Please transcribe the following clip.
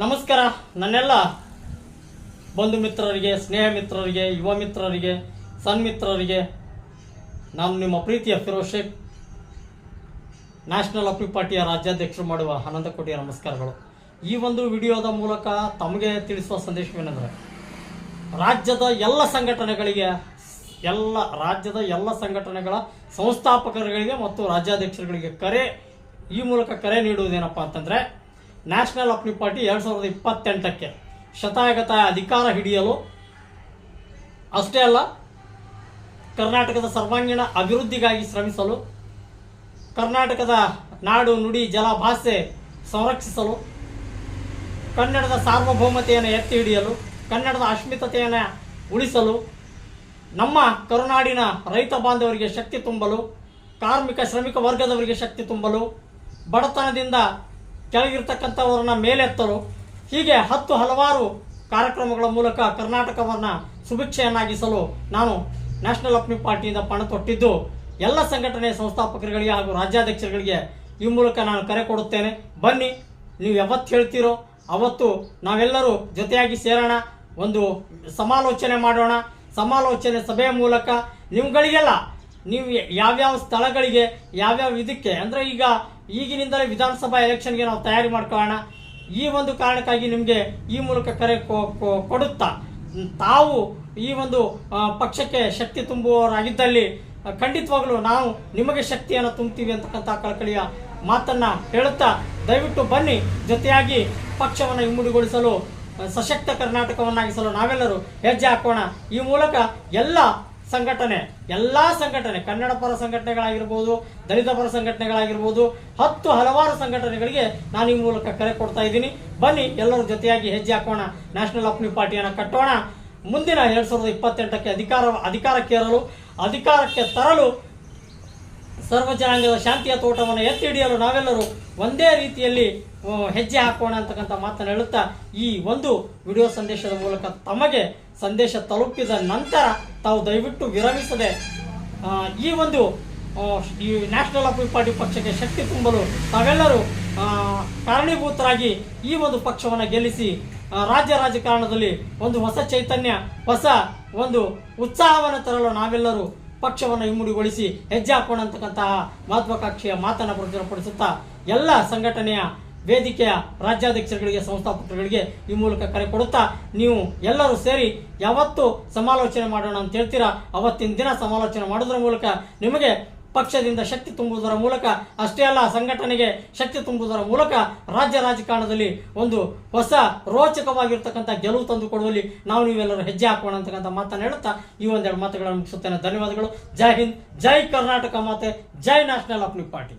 ನಮಸ್ಕಾರ. ನನ್ನೆಲ್ಲ ಬಂಧು ಮಿತ್ರರಿಗೆ, ಸ್ನೇಹ ಮಿತ್ರರಿಗೆ, ಯುವ ಮಿತ್ರರಿಗೆ ಸನ್ಮಿತ್ರರಿಗೆ ನಾನು ನಿಮ್ಮ ಪ್ರೀತಿಯ ಫಿರೋಜ್ ಶೇಖ್ ನ್ಯಾಷನಲ್ ಅಪ್ಲಿ ಪಾರ್ಟಿಯ ರಾಜ್ಯಾಧ್ಯಕ್ಷರು ಮಾಡುವ ಆನಂದ ಕೋಟಿಯ ನಮಸ್ಕಾರಗಳು. ಈ ಒಂದು ವಿಡಿಯೋದ ಮೂಲಕ ತಮಗೆ ತಿಳಿಸುವ ಸಂದೇಶವೇನೆಂದರೆ, ರಾಜ್ಯದ ಎಲ್ಲ ಸಂಘಟನೆಗಳಿಗೆ, ಎಲ್ಲ ರಾಜ್ಯದ ಎಲ್ಲ ಸಂಘಟನೆಗಳ ಸಂಸ್ಥಾಪಕರುಗಳಿಗೆ ಮತ್ತು ರಾಜ್ಯಾಧ್ಯಕ್ಷರುಗಳಿಗೆ ಕರೆ, ಈ ಮೂಲಕ ಕರೆ ನೀಡುವುದೇನಪ್ಪ ಅಂತಂದರೆ ನ್ಯಾಷನಲ್ ಅಪ್ಲಿ ಪಾರ್ಟಿ ಎರಡು ಸಾವಿರದ ಇಪ್ಪತ್ತೆಂಟಕ್ಕೆ ಶತಾಯಗತ ಅಧಿಕಾರ ಹಿಡಿಯಲು ಅಷ್ಟೇ ಅಲ್ಲ, ಕರ್ನಾಟಕದ ಸರ್ವಾಂಗೀಣ ಅಭಿವೃದ್ಧಿಗಾಗಿ ಶ್ರಮಿಸಲು, ಕರ್ನಾಟಕದ ನಾಡು ನುಡಿ ಜಲ ಭಾಷೆ ಸಂರಕ್ಷಿಸಲು, ಕನ್ನಡದ ಸಾರ್ವಭೌಮತೆಯನ್ನು ಎತ್ತಿ ಹಿಡಿಯಲು, ಕನ್ನಡದ ಅಸ್ಮಿತತೆಯನ್ನು ಉಳಿಸಲು, ನಮ್ಮ ಕರುನಾಡಿನ ರೈತ ಬಾಂಧವರಿಗೆ ಶಕ್ತಿ ತುಂಬಲು, ಕಾರ್ಮಿಕ ಶ್ರಮಿಕ ವರ್ಗದವರಿಗೆ ಶಕ್ತಿ ತುಂಬಲು ಬಡತನದಿಂದ ಕೆಳಗಿರ್ತಕ್ಕಂಥವರನ್ನ ಮೇಲೆತ್ತರು. ಹೀಗೆ ಹತ್ತು ಹಲವಾರು ಕಾರ್ಯಕ್ರಮಗಳ ಮೂಲಕ ಕರ್ನಾಟಕವನ್ನು ಸುಭಿಕ್ಷೆಯನ್ನಾಗಿಸಲು ನಾನು ನ್ಯಾಷನಲ್ ಅಪ್ನಿ ಪಾರ್ಟಿಯಿಂದ ಪಣ ತೊಟ್ಟಿದ್ದು. ಎಲ್ಲ ಸಂಘಟನೆ ಸಂಸ್ಥಾಪಕರುಗಳಿಗೆ ಹಾಗೂ ರಾಜ್ಯಾಧ್ಯಕ್ಷರುಗಳಿಗೆ ಈ ಮೂಲಕ ನಾನು ಕರೆ ಕೊಡುತ್ತೇನೆ. ಬನ್ನಿ, ನೀವು ಯಾವತ್ತು ಹೇಳ್ತೀರೋ ಅವತ್ತು ನಾವೆಲ್ಲರೂ ಜೊತೆಯಾಗಿ ಸೇರೋಣ. ಒಂದು ಸಮಾಲೋಚನೆ ಮಾಡೋಣ. ಸಮಾಲೋಚನೆ ಸಭೆಯ ಮೂಲಕ ನಿಮ್ಗಳಿಗೆಲ್ಲ ನೀವು ಯಾವ್ಯಾವ ಸ್ಥಳಗಳಿಗೆ ಯಾವ್ಯಾವ ಇದಕ್ಕೆ, ಅಂದರೆ ಈಗ ಈಗಿನಿಂದಲೇ ವಿಧಾನಸಭಾ ಎಲೆಕ್ಷನ್ಗೆ ನಾವು ತಯಾರಿ ಮಾಡ್ಕೊಳ್ಳೋಣ. ಈ ಒಂದು ಕಾರಣಕ್ಕಾಗಿ ನಿಮಗೆ ಈ ಮೂಲಕ ಕರೆ ಕೊಡುತ್ತಾ. ತಾವು ಈ ಒಂದು ಪಕ್ಷಕ್ಕೆ ಶಕ್ತಿ ತುಂಬುವವರಾಗಿದ್ದಲ್ಲಿ ಖಂಡಿತವಾಗ್ಲೂ ನಾವು ನಿಮಗೆ ಶಕ್ತಿಯನ್ನು ತುಂಬ್ತೀವಿ ಅಂತಕ್ಕಂಥ ಕಳಕಳಿಯ ಮಾತನ್ನ ಹೇಳುತ್ತಾ, ದಯವಿಟ್ಟು ಬನ್ನಿ. ಜೊತೆಯಾಗಿ ಪಕ್ಷವನ್ನು ಇಮ್ಮುಡಿಗೊಳಿಸಲು ಸಶಕ್ತ ಕರ್ನಾಟಕವನ್ನಾಗಿಸಲು ನಾವೆಲ್ಲರೂ ಹೆಜ್ಜೆ ಹಾಕೋಣ. ಈ ಮೂಲಕ ಎಲ್ಲ ಸಂಘಟನೆ, ಎಲ್ಲ ಸಂಘಟನೆ, ಕನ್ನಡ ಪರ ಸಂಘಟನೆಗಳಾಗಿರ್ಬೋದು, ದಲಿತ ಪರ ಸಂಘಟನೆಗಳಾಗಿರ್ಬೋದು, ಹತ್ತು ಹಲವಾರು ಸಂಘಟನೆಗಳಿಗೆ ನಾನು ಈ ಮೂಲಕ ಕರೆ ಕೊಡ್ತಾ ಇದ್ದೀನಿ. ಬನ್ನಿ, ಎಲ್ಲರೂ ಜೊತೆಯಾಗಿ ಹೆಜ್ಜೆ ಹಾಕೋಣ. ನ್ಯಾಷನಲ್ ಅಪ್ನಿ ಪಾರ್ಟಿಯನ್ನು ಕಟ್ಟೋಣ. ಮುಂದಿನ ಎರಡ್ ಸಾವಿರದ ಇಪ್ಪತ್ತೆಂಟಕ್ಕೆ ಅಧಿಕಾರ ಅಧಿಕಾರಕ್ಕೇರಲು ಅಧಿಕಾರಕ್ಕೆ ತರಲು ಸರ್ವ ಜನಾಂಗದ ಶಾಂತಿಯ ತೋಟವನ್ನು ಎತ್ತಿ ಹಿಡಿಯಲು ನಾವೆಲ್ಲರೂ ಒಂದೇ ರೀತಿಯಲ್ಲಿ ಹೆಜ್ಜೆ ಹಾಕೋಣ ಅಂತಕ್ಕಂಥ ಮಾತನ್ನು ಹೇಳುತ್ತಾ ಈ ಒಂದು ವಿಡಿಯೋ ಸಂದೇಶದ ಮೂಲಕ ತಮಗೆ ಸಂದೇಶ ತಲುಪಿದ ನಂತರ ತಾವು ದಯವಿಟ್ಟು ವಿರಮಿಸದೆ ಈ ಒಂದು ಈ ನ್ಯಾಷನಲ್ ಪೀಪಲ್ ಪಾರ್ಟಿ ಪಕ್ಷಕ್ಕೆ ಶಕ್ತಿ ತುಂಬಲು ತಾವೆಲ್ಲರೂ ಕಾರಣೀಭೂತರಾಗಿ ಈ ಒಂದು ಪಕ್ಷವನ್ನು ಗೆಲ್ಲಿಸಿ ರಾಜ್ಯ ರಾಜಕಾರಣದಲ್ಲಿ ಒಂದು ಹೊಸ ಚೈತನ್ಯ, ಹೊಸ ಒಂದು ಉತ್ಸಾಹವನ್ನು ತರಲು ನಾವೆಲ್ಲರೂ ಪಕ್ಷವನ್ನು ಇಮ್ಮುಡಿಗೊಳಿಸಿ ಹೆಜ್ಜೆ ಹಾಕೋಣ ಅಂತಕ್ಕಂತಹ ಮಹತ್ವಾಕಾಂಕ್ಷೆಯ ಮಾತನ್ನು ಪ್ರಚುರಪಡಿಸುತ್ತಾ ಎಲ್ಲ ಸಂಘಟನೆಯ ವೇದಿಕೆಯ ರಾಜ್ಯಾಧ್ಯಕ್ಷರುಗಳಿಗೆ, ಸಂಸ್ಥಾಪಕರುಗಳಿಗೆ ಈ ಮೂಲಕ ಕರೆ ಕೊಡುತ್ತಾ, ನೀವು ಎಲ್ಲರೂ ಸೇರಿ ಯಾವತ್ತು ಸಮಾಲೋಚನೆ ಮಾಡೋಣ ಅಂತ ಹೇಳ್ತೀರಾ? ಅವತ್ತಿನ ದಿನ ಸಮಾಲೋಚನೆ ಮಾಡೋದ್ರ ಮೂಲಕ ನಿಮಗೆ ಪಕ್ಷದಿಂದ ಶಕ್ತಿ ತುಂಬುವುದರ ಮೂಲಕ, ಅಷ್ಟೇ ಅಲ್ಲ, ಸಂಘಟನೆಗೆ ಶಕ್ತಿ ತುಂಬುವುದರ ಮೂಲಕ ರಾಜ್ಯ ರಾಜಕಾರಣದಲ್ಲಿ ಒಂದು ಹೊಸ ರೋಚಕವಾಗಿರ್ತಕ್ಕಂಥ ಗೆಲುವು ತಂದು ಕೊಡುವಲ್ಲಿ ನಾವು ನೀವೆಲ್ಲರೂ ಹೆಜ್ಜೆ ಹಾಕೋಣ ಅಂತಕ್ಕಂಥ ಮಾತನ್ನು ಹೇಳುತ್ತಾ, ಈ ಒಂದೆರಡು ಮಾತುಗಳನ್ನು ಮುಗಿಸುತ್ತೇನೆ. ಧನ್ಯವಾದಗಳು. ಜೈ ಹಿಂದ್, ಜೈ ಕರ್ನಾಟಕ ಮಾತೆ, ಜೈ ನ್ಯಾಷನಲ್ ಅಪ್ನಿ ಪಾರ್ಟಿ.